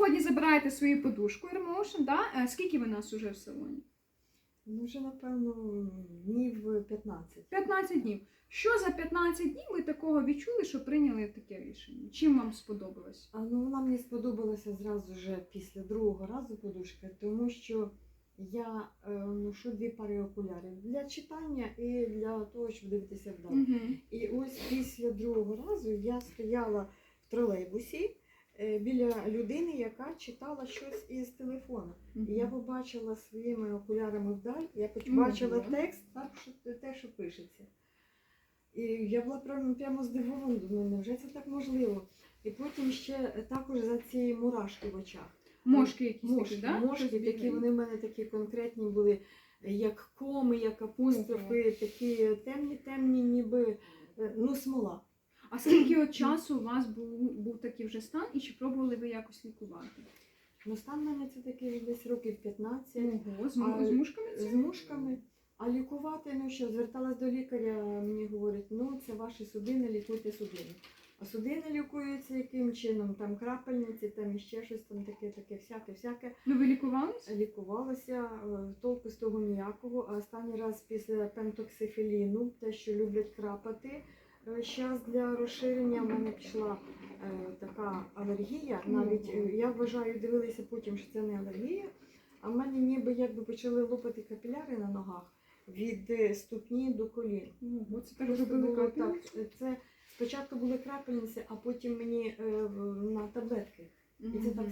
сьогодні забираєте свою подушку Airmotion, да? Е, Скільки ви нас уже в салоні? Ну, вже, напевно, днів 15. 15 днів. Що за 15 днів ви такого відчули, що прийняли таке рішення? Чим вам сподобалось? А ну вона мені сподобалася зразу вже після другого разу подушка, тому що я е, ношу дві пари окулярів для читання і для того, щоб дивитися вдалі. Угу. І ось після другого разу я стояла в тролейбусі біля людини, яка читала щось із телефона. І я побачила своїми окулярами вдаль, я побачила Ого. текст, так, що, те, що пишеться. І я була прямо, прямо здивована, думаю, невже це так можливо? І потім ще також за ці мурашки в очах. Мошки якісь Мошки, такі, да? мошки такі вони в мене такі конкретні були, як коми, як апострофи, такі темні, темні, ніби е, ну, смола. А скільки от часу у вас був, був такий вже стан, і чи пробували ви якось лікувати? Ну, стан в мене це такий десь років 15 Ого, з, А, з мушками з мушками. А лікувати, ну що, зверталась до лікаря, мені говорять, ну це ваші судини, лікуйте судини. А судини лікуються яким чином? Там крапельниці, там іще щось там таке, таке, всяке, всяке. Ну ви лікувалися? Лікувалася, е, толку з того ніякого. А останній раз після пентоксифіліну, те, що люблять крапати, зараз для розширення в мене пішла е, така алергія. Навіть е, я вважаю, дивилися потім, що це не алергія. А в мене ніби якби почали лопати капіляри на ногах від е, ступні до колін. Ого, це так було так. Це спочатку були крапельниці, а потім мені е, в- на таблетки. І це так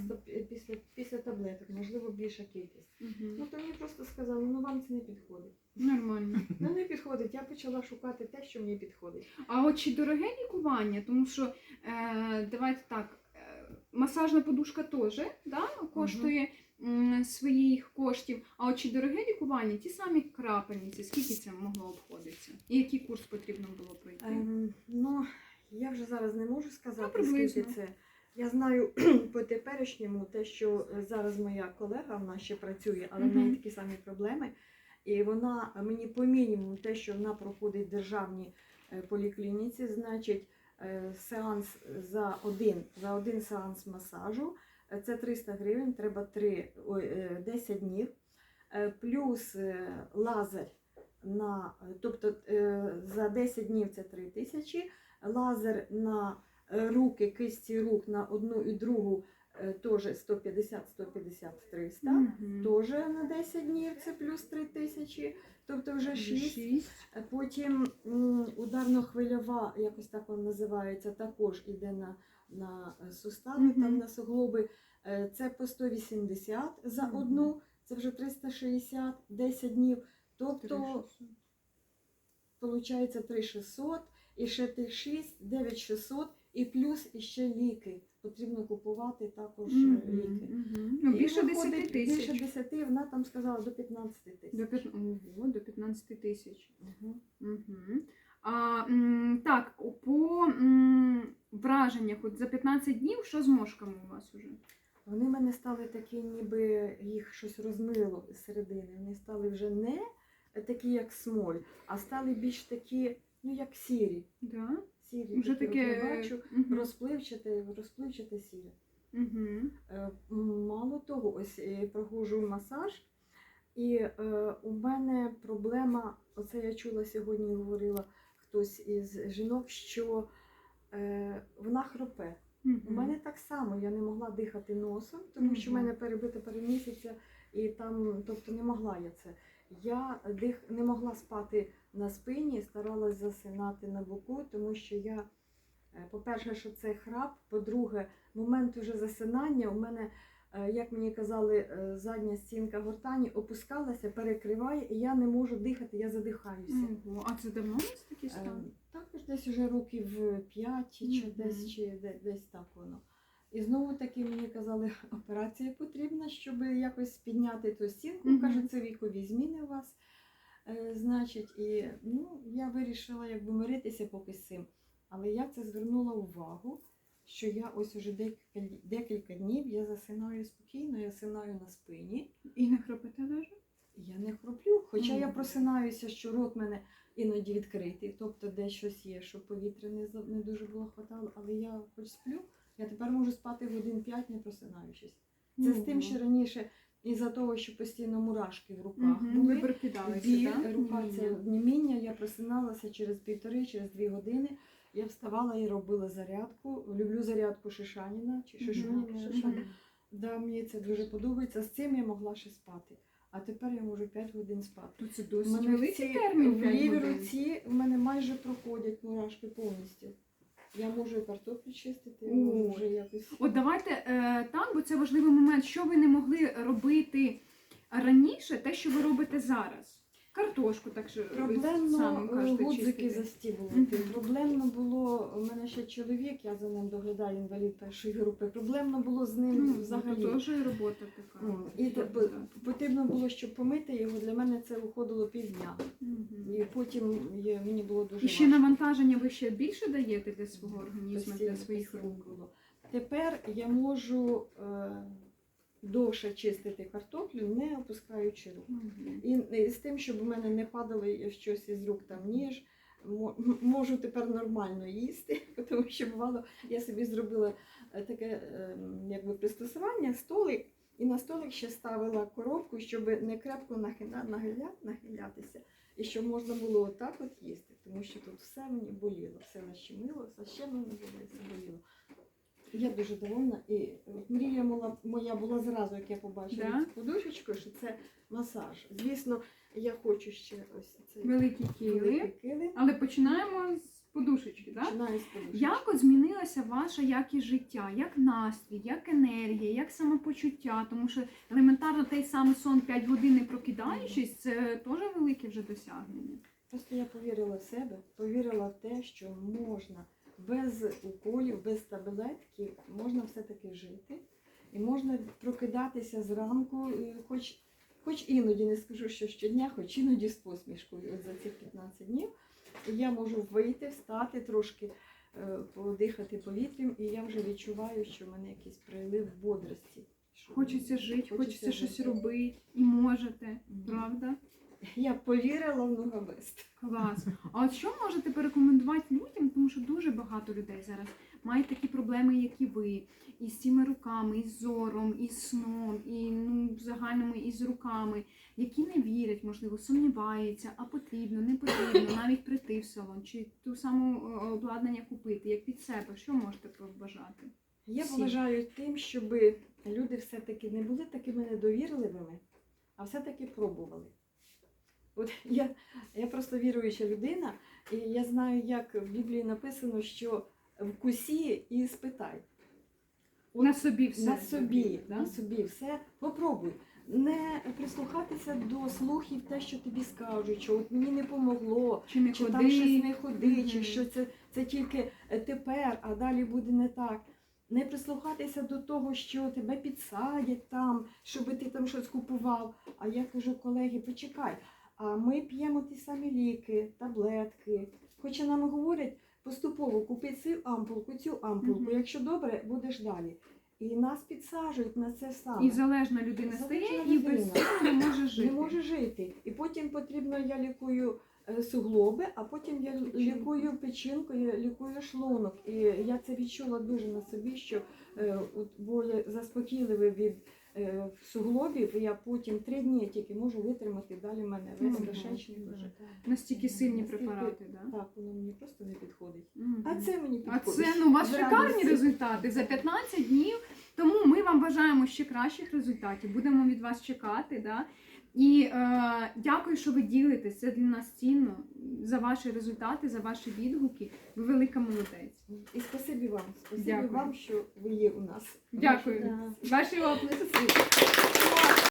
після, після таблеток, можливо, більша кількість. Мгм. Ну то мені просто сказали, ну вам це не підходить. Нормально. Ну не підходить. Я почала шукати те, що мені підходить. А от чи дороге лікування? Тому що е, давайте так, е, масажна подушка теж да, коштує м, своїх коштів. А от чи дороге лікування? Ті самі крапельниці, скільки це могло обходитися? І який курс потрібно було пройти? Ем, ну я вже зараз не можу сказати, Ну, скільки це. Я знаю по теперішньому те, що зараз моя колега вона ще працює, але в неї такі самі проблеми. І вона мені по мінімуму те, що вона проходить в державній е, поліклініці, значить е, сеанс за один, за один сеанс масажу. е, Це 300 гривень, треба 3, ой, е, 10 днів. Е, Плюс е, лазер на, тобто е, за 10 днів це 3 тисячі. Лазер на е, руки, кисті рук на одну і другу е, теж 150, 150, 300. Мгм. Теж на 10 днів це плюс 3 тисячі, тобто вже 6. Шість. Потім ударно-хвильова, якось так вона називається, також іде на, на е, сустави, Мгм. там на суглоби. Е, Це по 180 за Мгм. одну, це вже 360, 10 днів. Тобто, виходить 3600, і ще тих 6, 9600, і плюс іще ліки. Потрібно купувати також е, Мгм, ліки. мгм. Ну, більше 10 тисяч. Більше 10, вона там сказала до 15 тисяч. До, п'ят... Ого, до 15 тисяч. Мгм. Угу. А, м, так, по м, враженнях, от за 15 днів, що з мошками у вас уже? Вони в мене стали такі, ніби їх щось розмило з середини. Вони стали вже не такі, як смоль, а стали більш такі, ну як сірі. Да? Сірі Уже такі, от таке. я бачу, Мгм. розпливчате, розпливчате сіре. Е, Мало того, ось е, проходжу масаж, і е, у мене проблема, оце я чула сьогодні, говорила хтось із жінок, що е, вона хропе. У мене так само, я не могла дихати носом, тому що в мене перебита перемісяця, і там, тобто не могла я це. Я дих, не могла спати на спині, старалась засинати на боку, тому що я, е, по-перше, що це храп, по-друге, момент уже засинання у мене, е, як мені казали, е, задня стінка гортані опускалася, перекриває, і я не можу дихати, я задихаюся. Ого. А це давно Е, стан? Також десь уже років 5 чи десь чи де- десь так воно. І знову таки мені казали, операція потрібна, щоб якось підняти ту стінку. Мгм. Кажуть, це вікові зміни у вас. Е, значить, і ну, я вирішила якби миритися поки з цим. Але я це звернула увагу, що я ось уже декілька, декілька днів я засинаю спокійно, я засинаю на спині. І не хропите навіть? Я не хроплю, хоча я просинаюся, що рот мене іноді відкритий, тобто де щось є, щоб повітря не, не дуже було хватало, але я хоч сплю, Я тепер можу спати годин 5, не просинаючись. Це з тим, що раніше, із-за того, що постійно мурашки в руках Мгм, Ви були. Біль, так? рука це німіння, я просиналася через півтори, через дві години. Я вставала і робила зарядку. Люблю зарядку Шишаніна чи Мгм. Шишуніна. Мгм. Шишаніна. Да, мені це дуже подобається. З цим я могла ще спати. А тепер я можу 5 годин спати. То це досить великий термін. в лівій руці в мене майже проходять мурашки повністю. Я можу і картоплю чистити, О. можу вже якось. От давайте е, так, бо це важливий момент. Що ви не могли робити раніше, те, що ви робите зараз. Картошку, так що Проблемно е, гудзики застібувати. Проблемно було, у мене ще чоловік, я за ним доглядаю інвалід першої групи. Проблемно було з ним Ну, взагалі. то теж робота така. М, І те- так. потрібно було, щоб помити його. Для мене це уходило півдня. І потім є- мені було дуже І ще важко. навантаження ви ще більше даєте для свого організму, Постійно, для своїх рук. було. Тепер я можу е, довше чистити картоплю, не опускаючи рук. І, з тим, щоб у мене не падало щось із рук там ніж. Можу тепер нормально їсти, тому що бувало, я собі зробила е, таке ем, якби пристосування, столик, і на столик ще ставила коробку, щоб не крепко нахиля, нахиля, нахилятися, і щоб можна було отак от їсти, тому що тут все мені боліло, все нащемило, все ще мене боліло. Я дуже довольна. І мрія моя, моя була зразу, як я побачила Да? цю подушечку, що це масаж. Звісно, я хочу ще ось цей Великі великий. Але починаємо з подушечки, так? Починаю з подушечки. Як змінилася ваша якість життя, як настрій, як енергія, як самопочуття? Тому що елементарно той самий сон 5 годин не прокидаючись, це теж велике вже досягнення. Просто я повірила в себе, повірила в те, що можна без уколів, без таблетки, можна все-таки жити. І можна прокидатися зранку, хоч, хоч іноді не скажу, що щодня, хоч іноді з посмішкою от за ці 15 днів. І я можу вийти, встати трошки, е, подихати повітрям, і я вже відчуваю, що в мене якийсь прилив бодрості. Хочеться жити, хочеться, щось жити. робити і можете, правда? Я повірила в Ногабест. Клас. А от що можете порекомендувати людям, тому що дуже багато людей зараз мають такі проблеми, як і ви, і з цими руками, і з зором, і з сном, і ну, в загальному і з руками, які не вірять, можливо, сумніваються, а потрібно, не потрібно, навіть прийти в салон, чи ту саму е, обладнання купити, як під себе. Що можете побажати? Я Всі. поважаю тим, щоб люди все-таки не були такими недовірливими, а все-таки пробували. От я, я просто віруюча людина, і я знаю, як в Біблії написано, що вкусі і спитай. От на собі все. на собі, да? на собі все попробуй. Не прислухатися до слухів, те, що тобі скажуть, що от мені не помогло, Чи не чи ходи. там щось не ходи, чи що це, це тільки е, тепер, а далі буде не так. Не прислухатися до того, що тебе підсадять там, щоб ти там щось купував. А я кажу, колеги, почекай, а ми п'ємо ті самі ліки, таблетки. Хоча нам говорять, поступово купи цю ампулку, цю ампулку. Мгм. Якщо добре, будеш далі. І нас підсаджують на це саме. І залежна людина стає і без цього не може жити. Не може жити. І потім потрібно, я лікую е, суглоби, а потім я лікую печінку, я лікую шлунок. І я це відчула дуже на собі, що е, от болі заспокійливі від е, суглобів, і я потім три дні тільки можу витримати, далі мене весь кишечник вже. Настільки сильні Настільки- препарати, да? Так, воно мені просто не підходить. Мгм. А це мені А підходить. це ну у вас З шикарні результати за 15 днів. Тому ми вам бажаємо ще кращих результатів. Будемо від вас чекати. Да? І е, дякую, що ви ділитесь. Це для нас цінно за ваші результати, за ваші відгуки. Ви велика молодець. І спасибі вам. Спасибі Дякую. вам, що ви є у нас. Дякую. Да. Ваші оплески.